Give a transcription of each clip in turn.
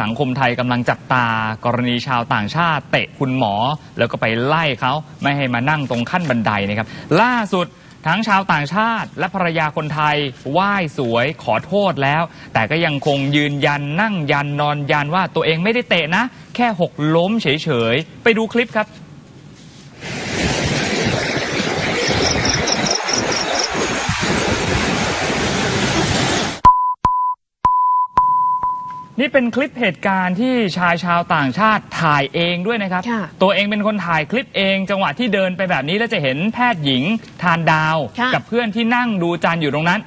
สังคมไทยกำลังจับตากรณีชาวต่างชาติ เตะคุณหมอ แล้วก็ไปไล่เขาไม่ให้มานั่งตรงขั้นบันไดนะครับ ล่าสุดทั้งชาวต่างชาติและภรรยาคนไทยไหว้สวยขอโทษแล้ว แต่ก็ยังคงยืนยันนั่งยันนอนยันว่าตัวเองไม่ได้เตะนะ แค่หกล้มเฉยๆ ไปดูคลิปครับ นี่เป็นคลิปเหตุการณ์ที่ชายชาวต่างชาติถ่ายเองด้วยนะครับ ค่ะตัวเองเป็นคนถ่ายคลิปเอง จังหวะที่เดินไปแบบนี้แล้วจะเห็นแพทย์หญิงทานดาว ค่ะ กับเพื่อนที่นั่งดูจานอยู่ตรงนั้น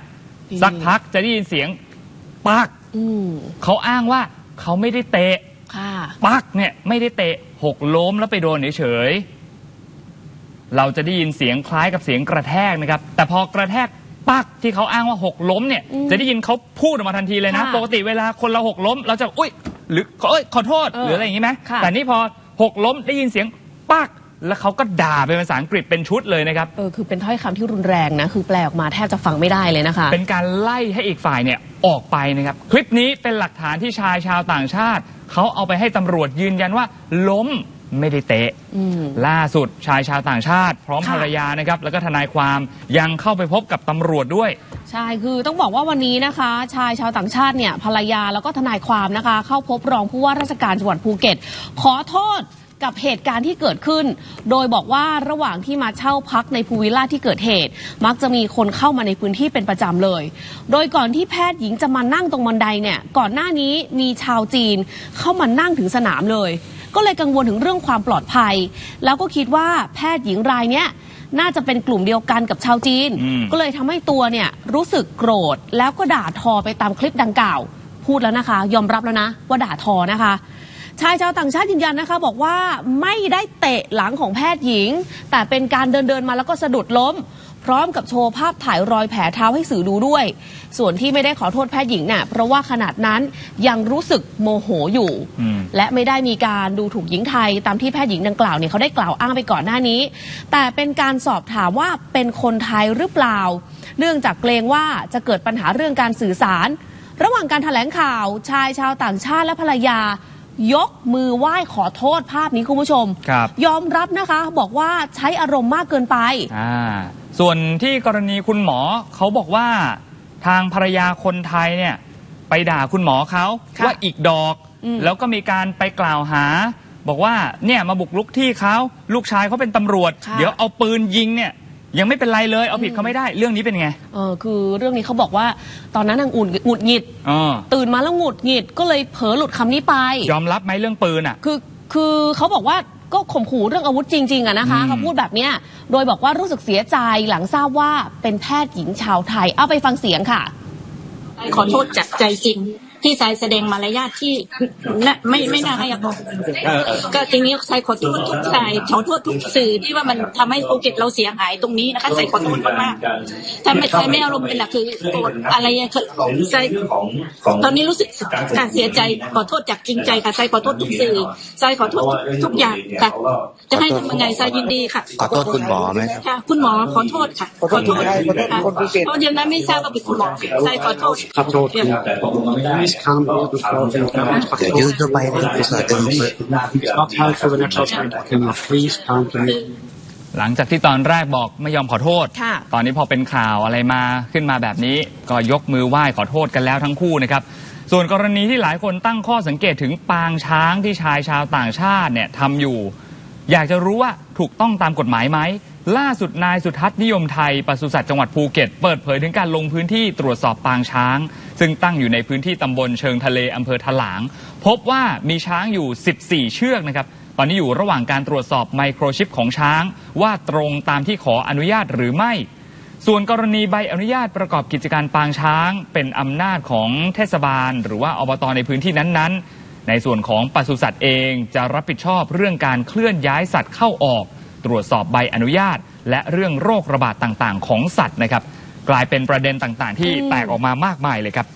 อืมสักพักจะได้ยินเสียงปักอืมเขาอ้างว่าเขาไม่ได้เตะ ค่ะ ปักเนี่ยไม่ได้เตะหกล้มแล้วไปโดนเฉยๆเราจะได้ยินเสียงคล้ายกับเสียงกระแทกนะครับ แต่พอกระแทก ปักที่เขาอ้างว่าหกล้มเนี่ยอืมจะได้ยินเขาพูดออกมาทันทีเลยนะ ค่ะปกติเวลาคนเราหกล้ม เราจะอุ้ยหรือเอ้ยขอโทษ เออหรืออะไรอย่างนี้ไหมค่ะแต่นี่พอหกล้มได้ยินเสียงปักแล้วเขาก็ด่าเป็นภาษาอังกฤษเป็นชุดเลยนะครับ เออคือเป็นถ้อยคำที่รุนแรงนะ คือแปลออกมาแทบจะฟังไม่ได้เลยนะคะ เป็นการไล่ให้อีกฝ่ายเนี่ยออกไปนะครับ คลิปนี้เป็นหลักฐานที่ชายชาวต่างชาติ เขาเอาไปให้ตำรวจยืนยันว่าล้ม ไม่ได้เตะอืมล่าสุดชายชาวต่างชาติ พร้อมค่ะภรรยานะครับ แล้วก็ทนายความยังเข้าไปพบกับตำรวจด้วย ใช่คือต้องบอกว่าวันนี้นะคะ ชายชาวต่างชาติเนี่ยภรรยาแล้วก็ทนายความนะคะ เข้าพบรองผู้ว่าราชการจังหวัดภูเก็ต ขอโทษ กับเหตุการณ์ที่เกิดขึ้น โดยบอกว่าระหว่างที่มาเช่าพักในภูวิลล่าที่เกิดเหตุ มักจะมีคนเข้ามาในพื้นที่เป็นประจำเลย โดยก่อนที่แพทย์หญิงจะมานั่งตรงบันไดเนี่ย ก่อนหน้านี้มีชาวจีนเข้ามานั่งถึงสนามเลย ก็เลยกังวลถึงเรื่องความปลอดภัย แล้วก็คิดว่าแพทย์หญิงรายเนี้ยน่าจะเป็นกลุ่มเดียวกันกับชาวจีนอืมก็เลยทำให้ตัวเนี่ยรู้สึกโกรธ แล้วก็ด่าทอไปตามคลิปดังกล่าว พูดแล้วนะคะ ยอมรับแล้วนะ ว่าด่าทอนะคะ ชายชาวต่างชาติยืนยันนะคะ บอกว่าไม่ได้เตะหลังของแพทย์หญิง แต่เป็นการเดินเดินๆมาแล้วก็สะดุดล้ม พร้อมกับโชว์ภาพถ่ายรอยแผลเท้าให้สื่อดูด้วย ส่วนที่ไม่ได้ขอโทษแพทย์หญิงเนี่ยเพราะว่าขนาดนั้นยังรู้สึกโมโหอยู่อืมและไม่ได้มีการดูถูกหญิงไทย ตามที่แพทย์หญิงดังกล่าวเนี่ยเขาได้กล่าวอ้างไปก่อนหน้านี้ แต่เป็นการสอบถามว่าเป็นคนไทยหรือเปล่า เนื่องจากเกรงว่าจะเกิดปัญหาเรื่องการสื่อสาร ระหว่างการแถลงข่าวชายชาวต่างชาติและภรรยา ยกมือไหว้ขอโทษภาพนี้คุณผู้ชม ครับยอมรับนะคะ บอกว่าใช้อารมณ์มากเกินไป อ่าส่วนที่กรณีคุณหมอเขาบอกว่าทางภรรยาคนไทยเนี่ยไปด่าคุณหมอเขาค่ะว่าอีกดอก อืม แล้วก็มีการไปกล่าวหา บอกว่าเนี่ยมาบุกลุกที่เขาลูกชายเขาเป็นตำรวจค่ะเดี๋ยวเอาปืนยิงเนี่ย ยังไม่เป็นไรเลยเอาผิดเขาไม่ได้เรื่องนี้เป็นไงเออคือเรื่องนี้เขาบอกว่าตอนนั้นนางอุ่นหงุดหงิด อ๋อตื่นมาแล้วหงุดหงิดก็เลยเผลอหลุดคำนี้ไป ยอมรับไหมเรื่องปืนอะ คือคือเขาบอกว่าก็ข่มขู่เรื่องอาวุธจริงๆอะนะคะอืม เขาพูดแบบเนี้ยโดยบอกว่ารู้สึกเสียใจหลังทราบว่าเป็นแพทย์หญิงชาวไทย เอาไปฟังเสียงค่ะ ขอโทษจากใจจริง ที่สายแสดงมารยาทที่น่ะไม่ไม่น่าให้อภัยก็จริงนี้สายขอโทษทุกสายขอโทษทุกสื่อที่ว่ามันทำให้ภูเก็ตเราเสียหายตรงนี้นะคะสายขอโทษมากๆถ้าไม่ใช่ไม่อารมณ์เป็นหลักคือโกรธอะไรอะคือสายตอนนี้รู้สึกการเสียใจขอโทษจากจริงใจค่ะสายขอโทษทุกสื่อสายขอโทษทุกทุกอย่างค่ะจะให้ทำยังไงสายยินดีค่ะ ขอโทษคุณหมอไหมครับ ค่ะ คุณหมอขอโทษค่ะ ขอโทษค่ะเพราะยังนั้นไม่ทราบว่าเป็นคุณหมอสายขอโทษ ขอโทษคุณ Please calm down before you come back. เดี๋ยวยืนเข้าไปในภาษาเต็มที่ It's not time for the next slide. Can you please calm down? หลังจากที่ตอนแรกบอกไม่ยอมขอโทษ ค่ะ ตอนนี้พอเป็นข่าวอะไรมาขึ้นมาแบบนี้ ก็ยกมือไหว้ขอโทษกันแล้วทั้งคู่นะครับ ส่วนกรณีที่หลายคนตั้งข้อสังเกตถึงปางช้างที่ชายชาวต่างชาติเนี่ยทำอยู่ อยากจะรู้ว่าถูกต้องตามกฎหมายไหม ล่าสุดนายสุทัศน์นิยมไทยปศุสัตว์จังหวัดภูเก็ต เปิดเผยถึงการลงพื้นที่ตรวจสอบปางช้าง ซึ่งตั้งอยู่ในพื้นที่ตำบลเชิงทะเลอำเภอถลาง พบว่ามีช้างอยู่ 14 เชือกนะครับตอนนี้อยู่ระหว่างการตรวจสอบไมโครชิปของช้าง ว่าตรงตามที่ขออนุญาตหรือไม่ ส่วนกรณีใบอนุญาตประกอบกิจการปางช้าง เป็นอำนาจของเทศบาล หรือว่าอบตในพื้นที่นั้นๆ ในส่วนของปศุสัตว์เองจะรับผิดชอบเรื่องการเคลื่อนย้ายสัตว์เข้าออก ตรวจสอบใบอนุญาต และเรื่องโรคระบาดต่างๆ ของสัตว์นะครับ กลายเป็นประเด็นต่างๆ ที่อืมแตกออกมามากมายเลยครับ